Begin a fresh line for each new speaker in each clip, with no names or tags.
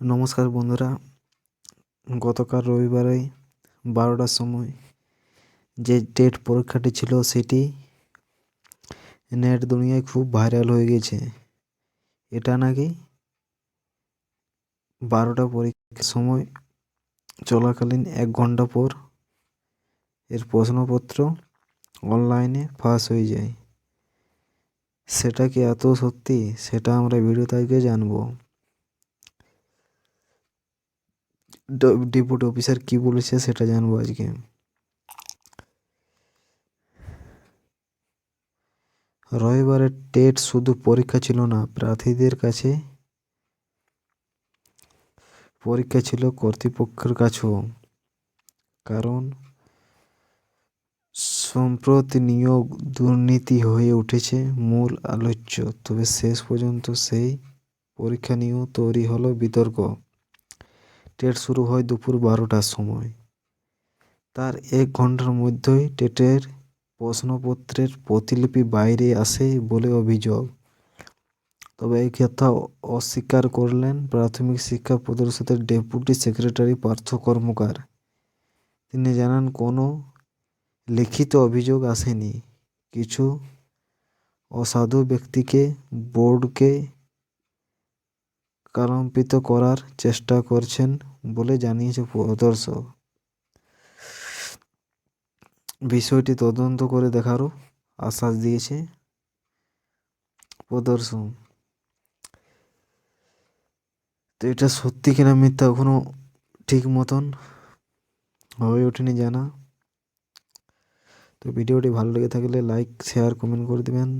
নমস্কার বন্ধুরা। গতকাল রবিবারে বারোটার সময় যে টেট পরীক্ষাটি ছিল সেটি নেট দুনিয়ায় খুব ভাইরাল হয়ে গেছে। এটা নাকি বারোটা পরীক্ষার সময় চলাকালীন এক ঘণ্টা পর এর প্রশ্নপত্র অনলাইনে ফাঁস হয়ে যায়। সেটা কি এত সত্যি? সেটা আমরা ভিডিও থেকে জানব। ডেপুটি অফিসার কি বলেছে সেটা জানব আজকে। রবিবারের টেট শুধু পরীক্ষা ছিল না, প্রার্থীদের কাছে পরীক্ষা ছিল কর্তৃপক্ষের কাছেও। কারণ সম্প্রতি নিয়োগ দুর্নীতি হয়ে উঠেছে মূল আলোচ্য, তবে শেষ পর্যন্ত সেই পরীক্ষা নিয়েও তৈরি হলো বিতর্ক। টেট শুরু হয় দুপুর বারোটার সময়। তার এক ঘণ্টার মধ্যেই টেটের প্রশ্নপত্রের প্রতিলিপি বাইরে আসে বলে অভিযোগ। তবে এই কথা অস্বীকার করলেন প্রাথমিক শিক্ষা পরিষদের ডেপুটি সেক্রেটারি পার্থ কর্মকার। তিনি জানান, কোনো লিখিত অভিযোগ আসেনি। কিছু অসাধু ব্যক্তিকে বোর্ডকে কলঙ্কিত করার চেষ্টা করছেন বলে জানিয়েছে প্রদর্শক। বিষয়টি তদন্ত করে দেখারও আশ্বাস দিয়েছে প্রদর্শন তো এটা সত্যি কিনা মিথ্যা এখনও ঠিক মতন হয়ে ওঠেনি জানা। তো ভিডিওটি ভালো লেগে থাকলে লাইক শেয়ার কমেন্ট করে দেবেন।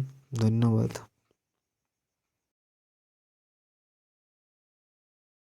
ধন্যবাদ।